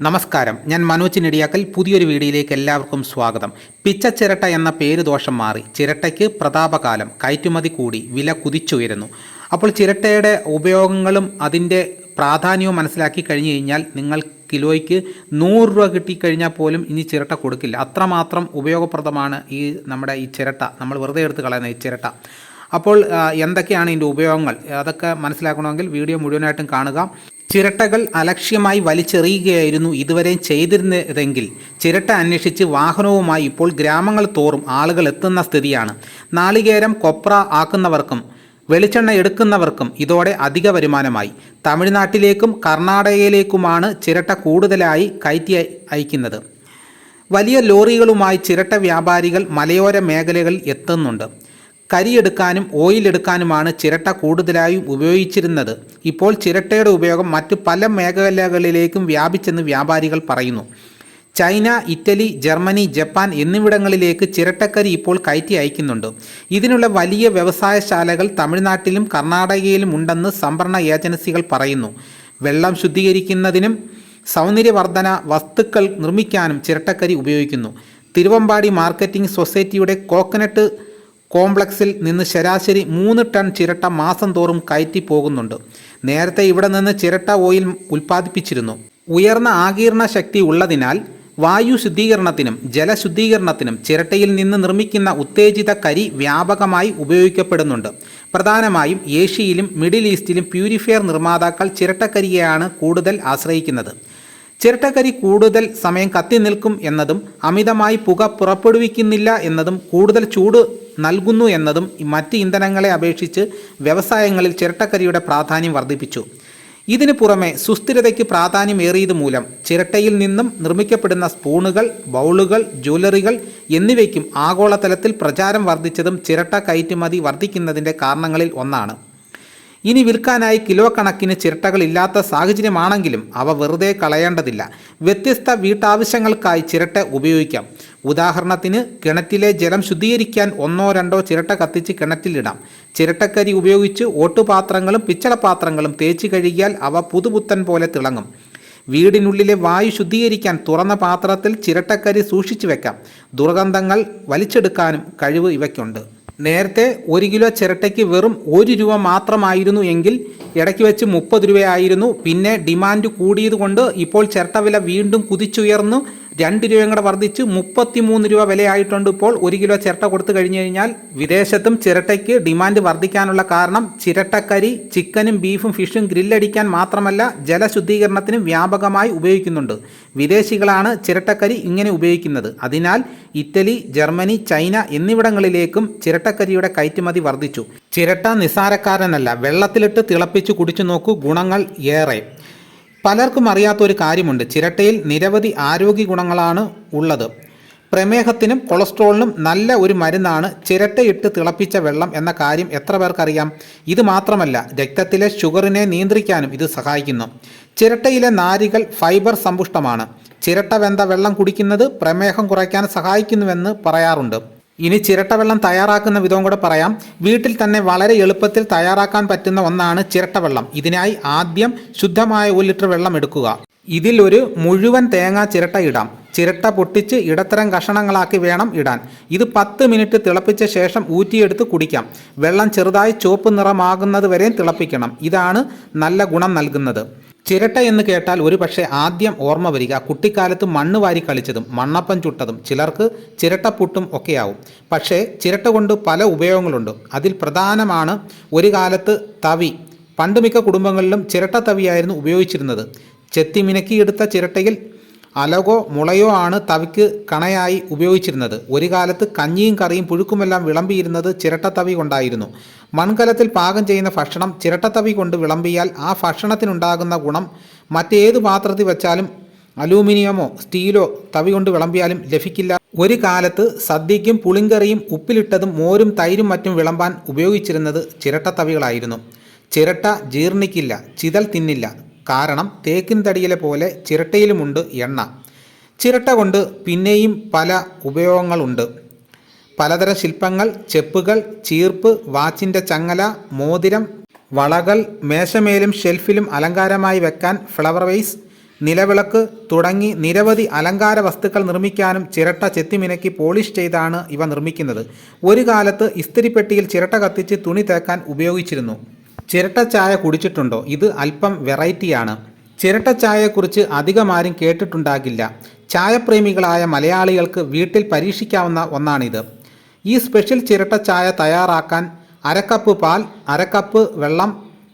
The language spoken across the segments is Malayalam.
നമസ്കാരം. ഞാൻ മനോജ് നെടിയാക്കൽ. പുതിയൊരു വീഡിയോയിലേക്ക് എല്ലാവർക്കും സ്വാഗതം. പിച്ച ചിരട്ട എന്ന പേര് ദോഷം മാറി. ചിരട്ടയ്ക്ക് പ്രതാപകാലം. കയറ്റുമതി കൂടി. വില കുതിച്ചുയരുന്നു. അപ്പോൾ ചിരട്ടയുടെ ഉപയോഗങ്ങളും അതിന്റെ പ്രാധാന്യവും മനസ്സിലാക്കി കഴിഞ്ഞു കഴിഞ്ഞാൽ നിങ്ങൾ കിലോയ്ക്ക് നൂറ് രൂപ കിട്ടിക്കഴിഞ്ഞാൽ പോലും ഇനി ചിരട്ട കൊടുക്കില്ല. അത്രമാത്രം ഉപയോഗപ്രദമാണ് ഈ നമ്മുടെ ഈ ചിരട്ട. നമ്മൾ വെറുതെ എടുത്ത് കളയുന്ന ഈ ചിരട്ട. അപ്പോൾ എന്തൊക്കെയാണ് ഇതിന്റെ ഉപയോഗങ്ങൾ? അതൊക്കെ മനസ്സിലാക്കണമെങ്കിൽ വീഡിയോ മുഴുവനായിട്ടും കാണുക. ചിരട്ടകൾ അലക്ഷ്യമായി വലിച്ചെറിയുകയായിരുന്നു ഇതുവരെ ചെയ്തിരുന്നതെങ്കിൽ. ചിരട്ട അന്വേഷിച്ച് വാഹനവുമായി ഇപ്പോൾ ഗ്രാമങ്ങൾ തോറും ആളുകൾ എത്തുന്ന സ്ഥിതിയാണ്. നാളികേരം കൊപ്ര ആക്കുന്നവർക്കും വെളിച്ചെണ്ണ എടുക്കുന്നവർക്കും ഇതോടെ അധിക വരുമാനമായി. തമിഴ്നാട്ടിലേക്കും കർണാടകയിലേക്കുമാണ് ചിരട്ട കൂടുതലായി കയറ്റി അയ- അയക്കുന്നത്. വലിയ ലോറികളുമായി ചിരട്ട വ്യാപാരികൾ മലയോര മേഖലകളിൽ എത്തുന്നുണ്ട്. കരിയെടുക്കാനും ഓയിൽ എടുക്കാനുമാണ് ചിരട്ട കൂടുതലായും ഉപയോഗിച്ചിരുന്നത്. ഇപ്പോൾ ചിരട്ടയുടെ ഉപയോഗം മറ്റ് പല മേഖലകളിലേക്കും വ്യാപിച്ചെന്ന് വ്യാപാരികൾ പറയുന്നു. ചൈന ഇറ്റലി ജർമ്മനി ജപ്പാൻ എന്നിവിടങ്ങളിലേക്ക് ചിരട്ടക്കരി ഇപ്പോൾ കയറ്റി അയക്കുന്നുണ്ട്. ഇതിനുള്ള വലിയ വ്യവസായശാലകൾ തമിഴ്നാട്ടിലും കർണാടകയിലും ഉണ്ടെന്ന് സംഭരണ ഏജൻസികൾ പറയുന്നു. വെള്ളം ശുദ്ധീകരിക്കുന്നതിനും സൗന്ദര്യവർദ്ധന വസ്തുക്കൾ നിർമ്മിക്കാനും ചിരട്ടക്കരി ഉപയോഗിക്കുന്നു. തിരുവമ്പാടി മാർക്കറ്റിംഗ് സൊസൈറ്റിയുടെ കോക്കനട്ട് കോംപ്ലക്സിൽ നിന്ന് ശരാശരി മൂന്ന് ടൺ ചിരട്ട മാസം തോറും കയറ്റി പോകുന്നുണ്ട്. നേരത്തെ ഇവിടെ നിന്ന് ചിരട്ട ഓയിൽ ഉൽപ്പാദിപ്പിച്ചിരുന്നു. ഉയർന്ന ആകീർണ ശക്തി ഉള്ളതിനാൽ വായു ശുദ്ധീകരണത്തിനും ജലശുദ്ധീകരണത്തിനും ചിരട്ടയിൽ നിന്ന് നിർമ്മിക്കുന്ന ഉത്തേജിത കരി വ്യാപകമായി ഉപയോഗിക്കപ്പെടുന്നുണ്ട്. പ്രധാനമായും ഏഷ്യയിലും മിഡിൽ ഈസ്റ്റിലും പ്യൂരിഫയർ നിർമ്മാതാക്കൾ ചിരട്ടക്കരിയെയാണ് കൂടുതൽ ആശ്രയിക്കുന്നത്. ചിരട്ടക്കരി കൂടുതൽ സമയം കത്തി നിൽക്കും എന്നതും അമിതമായി പുക പുറപ്പെടുവിക്കുന്നില്ല എന്നതും കൂടുതൽ ചൂട് നൽകുന്നു എന്നതും മറ്റ് ഇന്ധനങ്ങളെ അപേക്ഷിച്ച് വ്യവസായങ്ങളിൽ ചിരട്ടക്കരിയുടെ പ്രാധാന്യം വർദ്ധിപ്പിച്ചു. ഇതിനു പുറമെ സുസ്ഥിരതയ്ക്ക് പ്രാധാന്യമേറിയത് മൂലം ചിരട്ടയിൽ നിന്നും നിർമ്മിക്കപ്പെടുന്ന സ്പൂണുകൾ ബൗളുകൾ ജ്വല്ലറികൾ എന്നിവയ്ക്കും ആഗോളതലത്തിൽ പ്രചാരം വർദ്ധിച്ചതും ചിരട്ട കയറ്റുമതി വർദ്ധിക്കുന്നതിന്റെ കാരണങ്ങളിൽ ഒന്നാണ്. ഇനി വിൽക്കാനായി കിലോ കണക്കിന് ചിരട്ടകളില്ലാത്ത സാഹചര്യമാണെങ്കിലും അവ വെറുതെ കളയേണ്ടതില്ല. വ്യത്യസ്ത വീട്ടാവശ്യങ്ങൾക്കായി ചിരട്ട ഉപയോഗിക്കാം. ഉദാഹരണത്തിന് കിണറ്റിലെ ജലം ശുദ്ധീകരിക്കാൻ ഒന്നോ രണ്ടോ ചിരട്ട കത്തിച്ച് കിണറ്റിലിടാം. ചിരട്ടക്കരി ഉപയോഗിച്ച് ഓട്ടുപാത്രങ്ങളും പിച്ചളപാത്രങ്ങളും തേച്ച് കഴുകിയാൽ അവ പുതുപുത്തൻ പോലെ തിളങ്ങും. വീടിനുള്ളിലെ വായു ശുദ്ധീകരിക്കാൻ തുറന്ന പാത്രത്തിൽ ചിരട്ടക്കരി സൂക്ഷിച്ചു വെക്കാം. ദുർഗന്ധങ്ങൾ വലിച്ചെടുക്കാനും കഴിവ് ഇവയ്ക്കുണ്ട്. നേരത്തെ ഒരു കിലോ ചിരട്ടയ്ക്ക് വെറും ഒരു രൂപ മാത്രമായിരുന്നു എങ്കിൽ ഇടയ്ക്ക് വെച്ച് മുപ്പത് രൂപയായിരുന്നു. പിന്നെ ഡിമാൻഡ് കൂടിയതുകൊണ്ട് ഇപ്പോൾ ചിരട്ട വില വീണ്ടും കുതിച്ചുയർന്നു. രണ്ട് രൂപയും കൂടെ വർദ്ധിച്ച് മുപ്പത്തിമൂന്ന് രൂപ വിലയായിട്ടുണ്ട് ഇപ്പോൾ. ഒരു കിലോ ചിരട്ട കൊടുത്തു കഴിഞ്ഞു കഴിഞ്ഞാൽ വിദേശത്തും ചിരട്ടയ്ക്ക് ഡിമാൻഡ് വർദ്ധിക്കാനുള്ള കാരണം ചിരട്ടക്കരി ചിക്കനും ബീഫും ഫിഷും ഗ്രില്ലടിക്കാൻ മാത്രമല്ല ജലശുദ്ധീകരണത്തിനും വ്യാപകമായി ഉപയോഗിക്കുന്നുണ്ട്. വിദേശികളാണ് ചിരട്ടക്കരി ഇങ്ങനെ ഉപയോഗിക്കുന്നത്. അതിനാൽ ഇറ്റലി ജർമ്മനി ചൈന എന്നിവിടങ്ങളിലേക്കും ചിരട്ടക്കരിയുടെ കയറ്റുമതി വർദ്ധിച്ചു. ചിരട്ട നിസാരക്കാരനല്ല വെള്ളത്തിലിട്ട് തിളപ്പിച്ച് കുടിച്ചു നോക്കൂ. ഗുണങ്ങൾ ഏറെ. പലർക്കും അറിയാത്ത ഒരു കാര്യമുണ്ട്. ചിരട്ടയിൽ നിരവധി ആരോഗ്യ ഗുണങ്ങളാണ് ഉള്ളത്. പ്രമേഹത്തിനും കൊളസ്ട്രോളിനും നല്ല ഒരു മരുന്നാണ് ചിരട്ടയിട്ട് തിളപ്പിച്ച വെള്ളം എന്ന കാര്യം എത്ര പേർക്കറിയാം? ഇത് മാത്രമല്ല രക്തത്തിലെ ഷുഗറിനെ നിയന്ത്രിക്കാനും ഇത് സഹായിക്കുന്നു. ചിരട്ടയിലെ നാരികൾ ഫൈബർ സമ്പുഷ്ടമാണ്. ചിരട്ട വെന്ത വെള്ളം കുടിക്കുന്നത് പ്രമേഹം കുറയ്ക്കാൻ സഹായിക്കുന്നുവെന്ന് പറയാറുണ്ട്. ഇനി ചിരട്ടവെള്ളം തയ്യാറാക്കുന്ന വിധവും കൂടെ പറയാം. വീട്ടിൽ തന്നെ വളരെ എളുപ്പത്തിൽ തയ്യാറാക്കാൻ പറ്റുന്ന ഒന്നാണ് ചിരട്ടവെള്ളം. ഇതിനായി ആദ്യം ശുദ്ധമായ ഒരു ലിറ്റർ വെള്ളം എടുക്കുക. ഇതിൽ ഒരു മുഴുവൻ തേങ്ങ ചിരട്ട ഇടാം. ചിരട്ട പൊട്ടിച്ച് ഇടത്തരം കഷണങ്ങളാക്കി വേണം ഇടാൻ. ഇത് പത്ത് മിനിറ്റ് തിളപ്പിച്ച ശേഷം ഊറ്റിയെടുത്ത് കുടിക്കാം. വെള്ളം ചെറുതായി ചുവപ്പ് നിറമാകുന്നത് വരെയും തിളപ്പിക്കണം. ഇതാണ് നല്ല ഗുണം നൽകുന്നത്. ചിരട്ട എന്ന് കേട്ടാൽ ഒരു പക്ഷേ ആദ്യം ഓർമ്മ വരിക. കുട്ടിക്കാലത്ത് മണ്ണ് വാരി കളിച്ചതും മണ്ണപ്പം ചുട്ടതും ചിലർക്ക് ചിരട്ടപ്പുട്ടും ഒക്കെയാവും. പക്ഷേ ചിരട്ട കൊണ്ട് പല ഉപയോഗങ്ങളുണ്ട്. അതിൽ പ്രധാനമാണ് ഒരു കാലത്ത് തവി. പണ്ട് മിക്ക കുടുംബങ്ങളിലും ചിരട്ട തവിയായിരുന്നു ഉപയോഗിച്ചിരുന്നത്. ചെത്തി മിനക്കിയെടുത്ത ചിരട്ടയിൽ അലകോ മുളയോ ആണ് തവിക്ക് കണയായി ഉപയോഗിച്ചിരുന്നത്. ഒരു കാലത്ത് കഞ്ഞിയും കറിയും പുഴുക്കുമെല്ലാം വിളമ്പിയിരുന്നത് ചിരട്ടത്തവി കൊണ്ടായിരുന്നു. മൺകലത്തിൽ പാകം ചെയ്യുന്ന ഭക്ഷണം ചിരട്ടത്തവി കൊണ്ട് വിളമ്പിയാൽ ആ ഭക്ഷണത്തിനുണ്ടാകുന്ന ഗുണം മറ്റേത് പാത്രത്തിൽ വെച്ചാലും അലൂമിനിയമോ സ്റ്റീലോ തവി കൊണ്ട് വിളമ്പിയാലും ലഭിക്കില്ല. ഒരു കാലത്ത് സദ്യയ്ക്കും പുളിങ്കറിയും ഉപ്പിലിട്ടതും മോരും തൈരും മറ്റും വിളമ്പാൻ ഉപയോഗിച്ചിരുന്നത് ചിരട്ടത്തവികളായിരുന്നു. ചിരട്ട ജീർണിക്കില്ല ചിതൽ തിന്നില്ല. കാരണം തേക്കിൻ തടിയിലെ പോലെ ചിരട്ടയിലുമുണ്ട് എണ്ണ. ചിരട്ട കൊണ്ട് പിന്നെയും പല ഉപയോഗങ്ങളുണ്ട്. പലതര ശില്പങ്ങൾ ചെപ്പുകൾ ചീർപ്പ് വാച്ചിന്റെ ചങ്ങല മോതിരം വളകൾ മേശമേലും ഷെൽഫിലും അലങ്കാരമായി വെക്കാൻ ഫ്ലവർ വൈസ് നിലവിളക്ക് തുടങ്ങി നിരവധി അലങ്കാര വസ്തുക്കൾ നിർമ്മിക്കാനും ചിരട്ട ചെത്തിമിനക്കി പോളിഷ് ചെയ്താണ് ഇവ നിർമ്മിക്കുന്നത്. ഒരു കാലത്ത് ഇസ്തിരിപ്പെട്ടിയിൽ ചിരട്ട കത്തിച്ച് തുണി തേക്കാൻ ഉപയോഗിച്ചിരുന്നു. ചിരട്ട ചായ കുടിച്ചിട്ടുണ്ടോ? ഇത് അല്പം വെറൈറ്റിയാണ്. ചിരട്ട ചായയെക്കുറിച്ച് അധികം ആരും കേട്ടിട്ടുണ്ടാകില്ല. ചായപ്രേമികളായ മലയാളികൾക്ക് വീട്ടിൽ പരീക്ഷിക്കാവുന്ന ഒന്നാണിത്. ഈ സ്പെഷ്യൽ ചിരട്ട ചായ തയ്യാറാക്കാൻ അരക്കപ്പ് പാൽ അരക്കപ്പ് വെള്ളം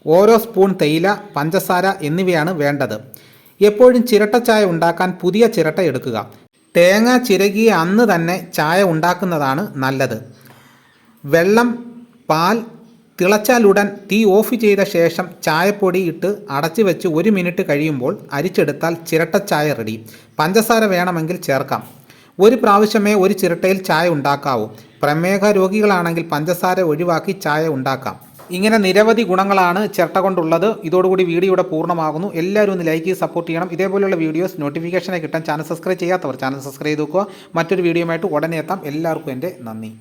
ഓരോ സ്പൂൺ തേയില പഞ്ചസാര എന്നിവയാണ് വേണ്ടത്. എപ്പോഴും ചിരട്ട ചായ ഉണ്ടാക്കാൻ പുതിയ ചിരട്ട എടുക്കുക. തേങ്ങ ചിരകിയ അന്ന് തന്നെ ചായ ഉണ്ടാക്കുന്നതാണ് നല്ലത്. വെള്ളം പാൽ തിളച്ചാലുടൻ തീ ഓഫ് ചെയ്ത ശേഷം ചായപ്പൊടി ഇട്ട് അടച്ചു വെച്ച് ഒരു മിനിറ്റ് കഴിയുമ്പോൾ അരിച്ചെടുത്താൽ ചിരട്ട ചായ റെഡി പഞ്ചസാര വേണമെങ്കിൽ ചേർക്കാം. ഒരു പ്രാവശ്യമേ ഒരു ചിരട്ടയിൽ ചായ ഉണ്ടാക്കാവൂ. പ്രമേഹ രോഗികളാണെങ്കിൽ പഞ്ചസാര ഒഴിവാക്കി ചായ ഉണ്ടാക്കാം. ഇങ്ങനെ നിരവധി ഗുണങ്ങളാണ് ചിരട്ട കൊണ്ടുള്ളത്. ഇതോടുകൂടി വീഡിയോ ഇവിടെ പൂർണമാകുന്നു. എല്ലാവരും ഒന്ന് ലൈക്ക് ചെയ്ത് സപ്പോർട്ട് ചെയ്യണം. ഇതേപോലെയുള്ള വീഡിയോസ് നോട്ടിഫിക്കേഷനെ കിട്ടാൻ ചാനൽ സബ്സ്ക്രൈബ് ചെയ്യാത്തവർ ചാനൽ സബ്സ്ക്രൈബ് ചെയ്ത് നോക്കുക മറ്റൊരു വീഡിയോയുമായിട്ട് ഉടനെ എത്താം. എല്ലാവർക്കും എന്റെ നന്ദി.